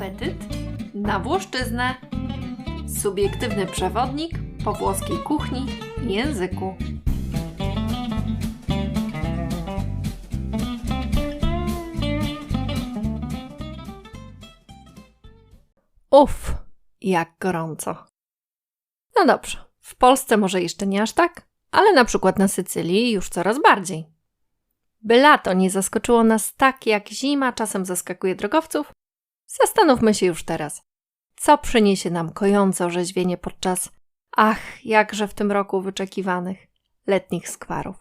apetyt na Włoszczyznę. Subiektywny przewodnik po włoskiej kuchni i języku. Uff, jak gorąco. No dobrze, w Polsce może jeszcze nie aż tak, ale na przykład na Sycylii już coraz bardziej. By lato nie zaskoczyło nas tak, jak zima czasem zaskakuje drogowców, zastanówmy się już teraz, co przyniesie nam kojące orzeźwienie podczas, ach, jakże w tym roku wyczekiwanych, letnich skwarów.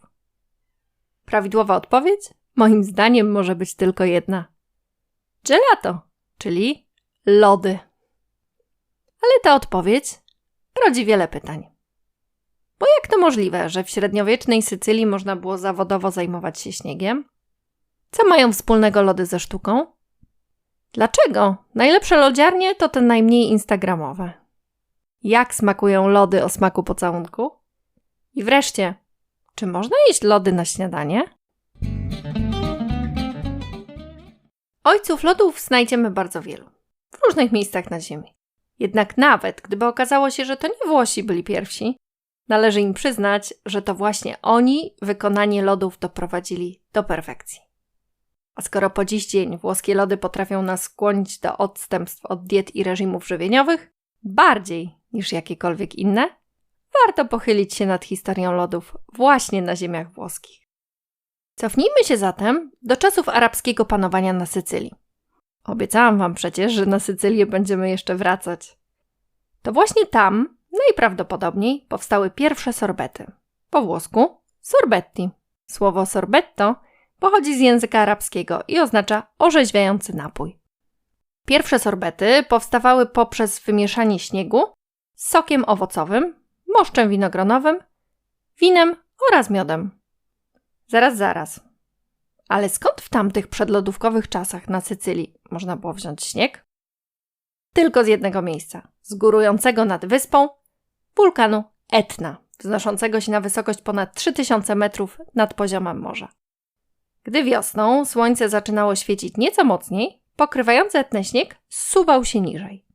Prawidłowa odpowiedź? Moim zdaniem może być tylko jedna. Gelato, czyli lody. Ale ta odpowiedź rodzi wiele pytań. Bo jak to możliwe, że w średniowiecznej Sycylii można było zawodowo zajmować się śniegiem? Co mają wspólnego lody ze sztuką? Dlaczego? Najlepsze lodziarnie to te najmniej instagramowe. Jak smakują lody o smaku pocałunku? I wreszcie, czy można jeść lody na śniadanie? Ojców lodów znajdziemy bardzo wielu, w różnych miejscach na Ziemi. Jednak nawet gdyby okazało się, że to nie Włosi byli pierwsi, należy im przyznać, że to właśnie oni wykonanie lodów doprowadzili do perfekcji. A skoro po dziś dzień włoskie lody potrafią nas skłonić do odstępstw od diet i reżimów żywieniowych, bardziej niż jakiekolwiek inne, warto pochylić się nad historią lodów właśnie na ziemiach włoskich. Cofnijmy się zatem do czasów arabskiego panowania na Sycylii. Obiecałam wam przecież, że na Sycylię będziemy jeszcze wracać. To właśnie tam najprawdopodobniej powstały pierwsze sorbety. Po włosku sorbetti. Słowo sorbetto pochodzi z języka arabskiego i oznacza orzeźwiający napój. Pierwsze sorbety powstawały poprzez wymieszanie śniegu z sokiem owocowym, moszczem winogronowym, winem oraz miodem. Zaraz, zaraz. Ale skąd w tamtych przedlodówkowych czasach na Sycylii można było wziąć śnieg? Tylko z jednego miejsca, z górującego nad wyspą wulkanu Etna, wznoszącego się na wysokość ponad 3000 metrów nad poziomem morza. Gdy wiosną słońce zaczynało świecić nieco mocniej, pokrywający Etnę śnieg zsuwał się niżej.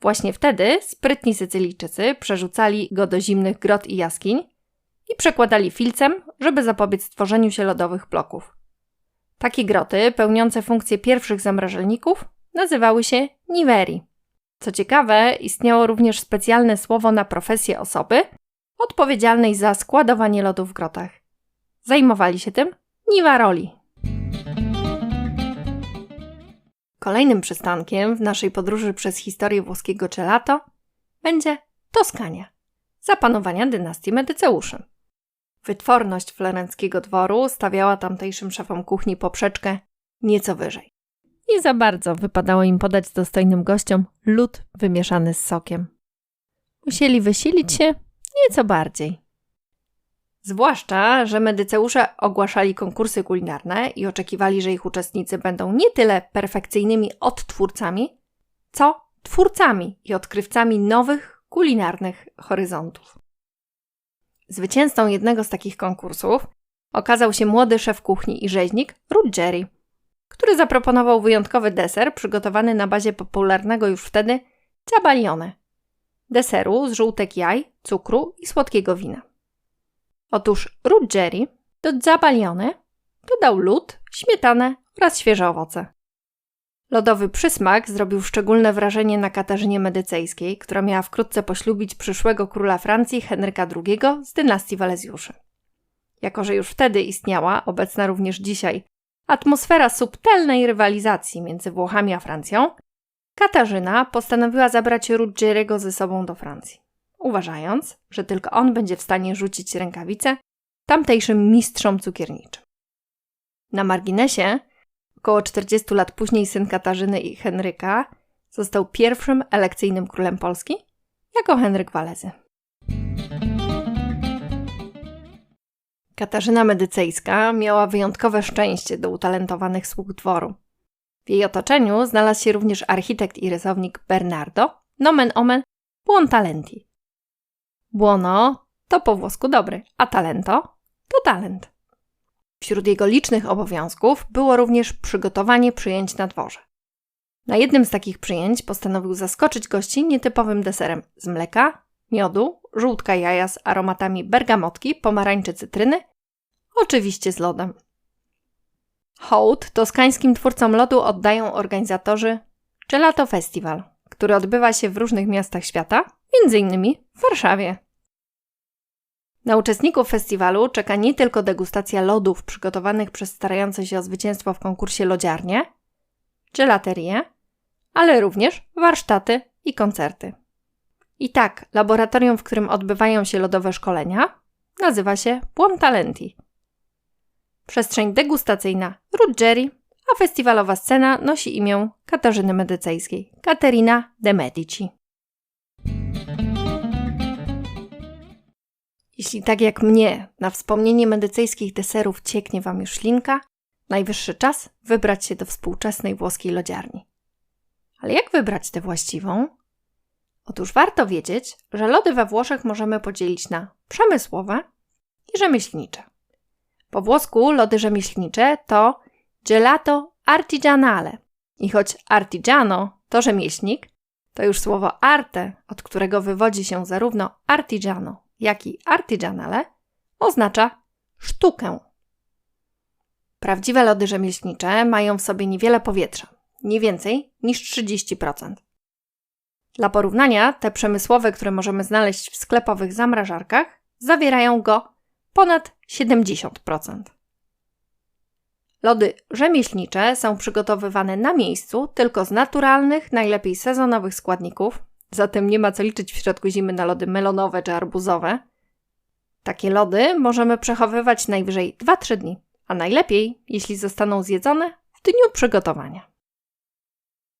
Właśnie wtedy sprytni Sycylijczycy przerzucali go do zimnych grot i jaskiń i przekładali filcem, żeby zapobiec stworzeniu się lodowych bloków. Takie groty, pełniące funkcję pierwszych zamrażalników, nazywały się niweri. Co ciekawe, istniało również specjalne słowo na profesję osoby odpowiedzialnej za składowanie lodu w grotach. Zajmowali się tym niwaroli. Kolejnym przystankiem w naszej podróży przez historię włoskiego gelato będzie Toskania, zapanowania dynastii Medyceuszy. Wytworność florenckiego dworu stawiała tamtejszym szefom kuchni poprzeczkę nieco wyżej. Nie za bardzo wypadało im podać dostojnym gościom lód wymieszany z sokiem. Musieli wysilić się nieco bardziej. Zwłaszcza, że medyceusze ogłaszali konkursy kulinarne i oczekiwali, że ich uczestnicy będą nie tyle perfekcyjnymi odtwórcami, co twórcami i odkrywcami nowych kulinarnych horyzontów. Zwycięzcą jednego z takich konkursów okazał się młody szef kuchni i rzeźnik Ruggeri, który zaproponował wyjątkowy deser przygotowany na bazie popularnego już wtedy ciabalione, deseru z żółtek jaj, cukru i słodkiego wina. Otóż Ruggeri do zabalione dodał lód, śmietanę oraz świeże owoce. Lodowy przysmak zrobił szczególne wrażenie na Katarzynie Medycejskiej, która miała wkrótce poślubić przyszłego króla Francji Henryka II z dynastii Walezjuszy. Jako, że już wtedy istniała, obecna również dzisiaj, atmosfera subtelnej rywalizacji między Włochami a Francją, Katarzyna postanowiła zabrać Ruggieriego ze sobą do Francji, uważając, że tylko on będzie w stanie rzucić rękawice tamtejszym mistrzom cukierniczym. Na marginesie, około 40 lat później syn Katarzyny i Henryka został pierwszym elekcyjnym królem Polski jako Henryk Walezy. Katarzyna Medycejska miała wyjątkowe szczęście do utalentowanych sług dworu. W jej otoczeniu znalazł się również architekt i rysownik Bernardo, nomen omen Buontalenti. Buono to po włosku dobry, a talento to talent. Wśród jego licznych obowiązków było również przygotowanie przyjęć na dworze. Na jednym z takich przyjęć postanowił zaskoczyć gości nietypowym deserem z mleka, miodu, żółtka jaja z aromatami bergamotki, pomarańczy, cytryny, oczywiście z lodem. Hołd toskańskim twórcom lodu oddają organizatorzy Gelato Festival, który odbywa się w różnych miastach świata, m.in. w Warszawie. Na uczestników festiwalu czeka nie tylko degustacja lodów przygotowanych przez starające się o zwycięstwo w konkursie lodziarnie, gelaterie, ale również warsztaty i koncerty. I tak, laboratorium, w którym odbywają się lodowe szkolenia, nazywa się Buon Talenti. Przestrzeń degustacyjna Ruggeri, a festiwalowa scena nosi imię Katarzyny Medycejskiej, Caterina de Medici. Jeśli tak jak mnie na wspomnienie medycyjskich deserów cieknie Wam już ślinka, najwyższy czas wybrać się do współczesnej włoskiej lodziarni. Ale jak wybrać tę właściwą? Otóż warto wiedzieć, że lody we Włoszech możemy podzielić na przemysłowe i rzemieślnicze. Po włosku lody rzemieślnicze to gelato artigianale. I choć artigiano to rzemieślnik, to już słowo arte, od którego wywodzi się zarówno artigiano, jak i artigianale, oznacza sztukę. Prawdziwe lody rzemieślnicze mają w sobie niewiele powietrza, nie więcej niż 30%. Dla porównania, te przemysłowe, które możemy znaleźć w sklepowych zamrażarkach, zawierają go ponad 70%. Lody rzemieślnicze są przygotowywane na miejscu tylko z naturalnych, najlepiej sezonowych składników, zatem nie ma co liczyć w środku zimy na lody melonowe czy arbuzowe. Takie lody możemy przechowywać najwyżej 2-3 dni, a najlepiej, jeśli zostaną zjedzone w dniu przygotowania.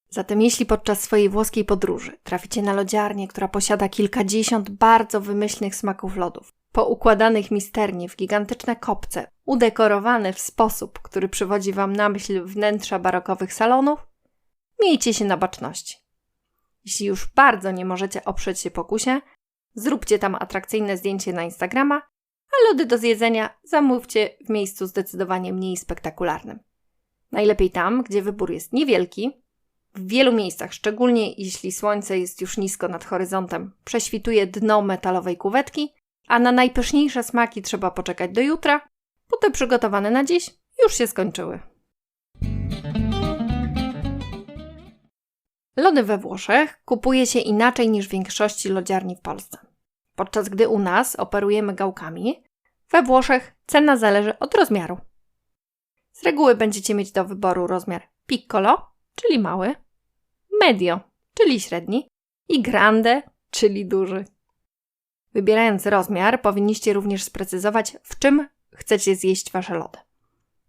Zatem jeśli podczas swojej włoskiej podróży traficie na lodziarnię, która posiada kilkadziesiąt bardzo wymyślnych smaków lodów, poukładanych misternie w gigantyczne kopce, udekorowane w sposób, który przywodzi Wam na myśl wnętrza barokowych salonów, miejcie się na baczności. Jeśli już bardzo nie możecie oprzeć się pokusie, zróbcie tam atrakcyjne zdjęcie na Instagrama, a lody do zjedzenia zamówcie w miejscu zdecydowanie mniej spektakularnym. Najlepiej tam, gdzie wybór jest niewielki, w wielu miejscach, szczególnie jeśli słońce jest już nisko nad horyzontem, prześwituje dno metalowej kuwetki, a na najpyszniejsze smaki trzeba poczekać do jutra, bo te przygotowane na dziś już się skończyły. Lody we Włoszech kupuje się inaczej niż w większości lodziarni w Polsce. Podczas gdy u nas operujemy gałkami, we Włoszech cena zależy od rozmiaru. Z reguły będziecie mieć do wyboru rozmiar piccolo, czyli mały, medio, czyli średni i grande, czyli duży. Wybierając rozmiar, powinniście również sprecyzować, w czym chcecie zjeść wasze lody.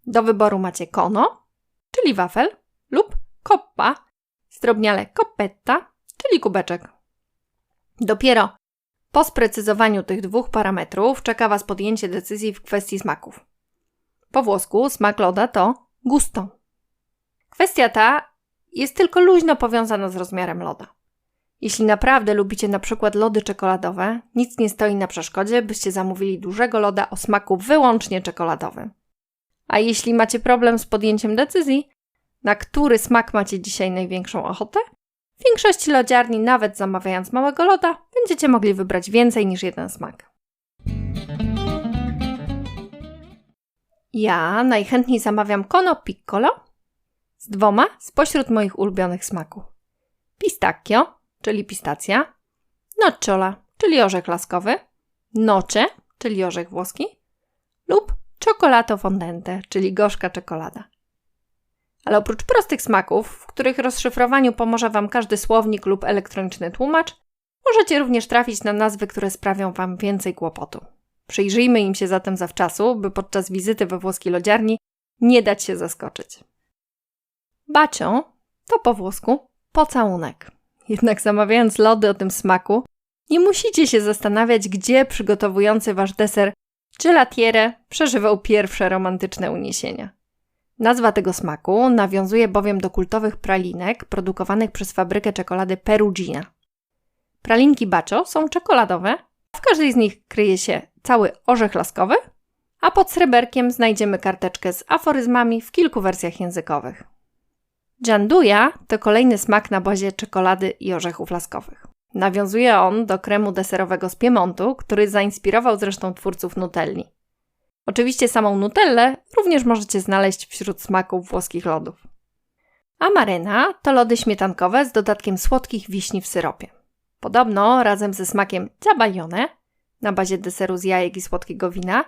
Do wyboru macie kono, czyli wafel, lub koppa, zdrobniale koppetta, czyli kubeczek. Dopiero po sprecyzowaniu tych dwóch parametrów czeka Was podjęcie decyzji w kwestii smaków. Po włosku smak loda to gusto. Kwestia ta jest tylko luźno powiązana z rozmiarem loda. Jeśli naprawdę lubicie na przykład lody czekoladowe, nic nie stoi na przeszkodzie, byście zamówili dużego loda o smaku wyłącznie czekoladowym. A jeśli macie problem z podjęciem decyzji, na który smak macie dzisiaj największą ochotę? W większości lodziarni, nawet zamawiając małego loda, będziecie mogli wybrać więcej niż jeden smak. Ja najchętniej zamawiam Kono Piccolo z dwoma spośród moich ulubionych smaków. Pistacchio, czyli pistacja, nocciola, czyli orzech laskowy, noce, czyli orzech włoski lub cioccolato fondente, czyli gorzka czekolada. Ale oprócz prostych smaków, w których rozszyfrowaniu pomoże Wam każdy słownik lub elektroniczny tłumacz, możecie również trafić na nazwy, które sprawią Wam więcej kłopotu. Przyjrzyjmy im się zatem zawczasu, by podczas wizyty we włoskiej lodziarni nie dać się zaskoczyć. Bacio to po włosku pocałunek. Jednak zamawiając lody o tym smaku, nie musicie się zastanawiać, gdzie przygotowujący wasz deser gelatiere przeżywał pierwsze romantyczne uniesienia. Nazwa tego smaku nawiązuje bowiem do kultowych pralinek produkowanych przez fabrykę czekolady Perugina. Pralinki Bacio są czekoladowe, w każdej z nich kryje się cały orzech laskowy, a pod sreberkiem znajdziemy karteczkę z aforyzmami w kilku wersjach językowych. Gianduja to kolejny smak na bazie czekolady i orzechów laskowych. Nawiązuje on do kremu deserowego z Piemontu, który zainspirował zresztą twórców Nutelli. Oczywiście samą Nutellę również możecie znaleźć wśród smaków włoskich lodów. Amarena to lody śmietankowe z dodatkiem słodkich wiśni w syropie. Podobno razem ze smakiem zabajone na bazie deseru z jajek i słodkiego wina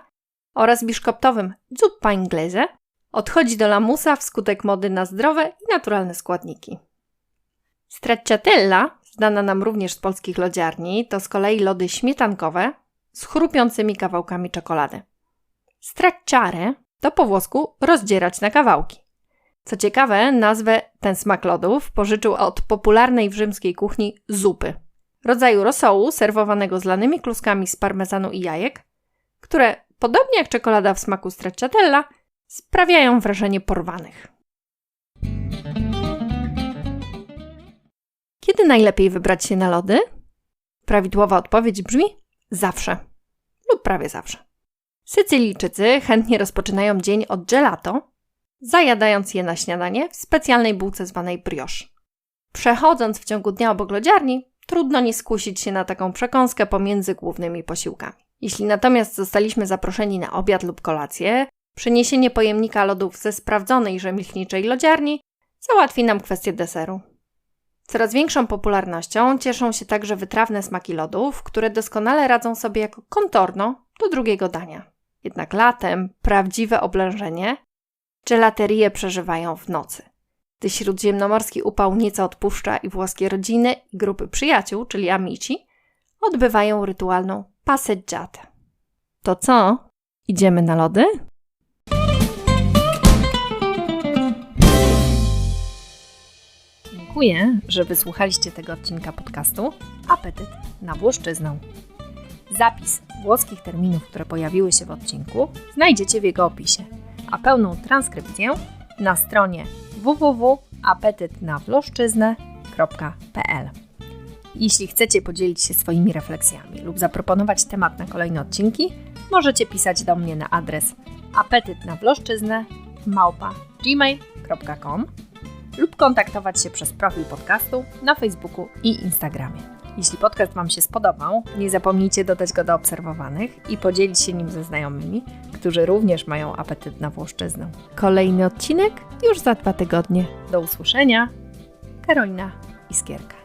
oraz biszkoptowym zuppa inglese odchodzi do lamusa wskutek mody na zdrowe i naturalne składniki. Stracciatella, znana nam również z polskich lodziarni, to z kolei lody śmietankowe z chrupiącymi kawałkami czekolady. Stracciare to po włosku rozdzierać na kawałki. Co ciekawe, nazwę ten smak lodów pożyczył od popularnej w rzymskiej kuchni zupy, rodzaju rosołu serwowanego z lanymi kluskami z parmezanu i jajek, które, podobnie jak czekolada w smaku stracciatella, sprawiają wrażenie porwanych. Kiedy najlepiej wybrać się na lody? Prawidłowa odpowiedź brzmi zawsze lub prawie zawsze. Sycylijczycy chętnie rozpoczynają dzień od gelato, zajadając je na śniadanie w specjalnej bułce zwanej brioche. Przechodząc w ciągu dnia obok lodziarni, trudno nie skusić się na taką przekąskę pomiędzy głównymi posiłkami. Jeśli natomiast zostaliśmy zaproszeni na obiad lub kolację, Przeniesienie pojemnika lodów ze sprawdzonej rzemieślniczej lodziarni załatwi nam kwestię deseru. Coraz większą popularnością cieszą się także wytrawne smaki lodów, które doskonale radzą sobie jako kontorno do drugiego dania. Jednak latem prawdziwe oblężenie gelaterie przeżywają w nocy. Gdy śródziemnomorski upał nieco odpuszcza i włoskie rodziny i grupy przyjaciół, czyli amici, odbywają rytualną passeggiatę. To co? Idziemy na lody? Dziękuję, że wysłuchaliście tego odcinka podcastu Apetyt na Włoszczyznę. Zapis włoskich terminów, które pojawiły się w odcinku, znajdziecie w jego opisie, a pełną transkrypcję na stronie www.apetytnawłoszczyznę.pl. Jeśli chcecie podzielić się swoimi refleksjami lub zaproponować temat na kolejne odcinki, możecie pisać do mnie na adres apetytnawłoszczyznę lub kontaktować się przez profil podcastu na Facebooku i Instagramie. Jeśli podcast Wam się spodobał, nie zapomnijcie dodać go do obserwowanych i podzielić się nim ze znajomymi, którzy również mają apetyt na Włoszczyznę. Kolejny odcinek już za dwa tygodnie. Do usłyszenia. Karolina Iskierka.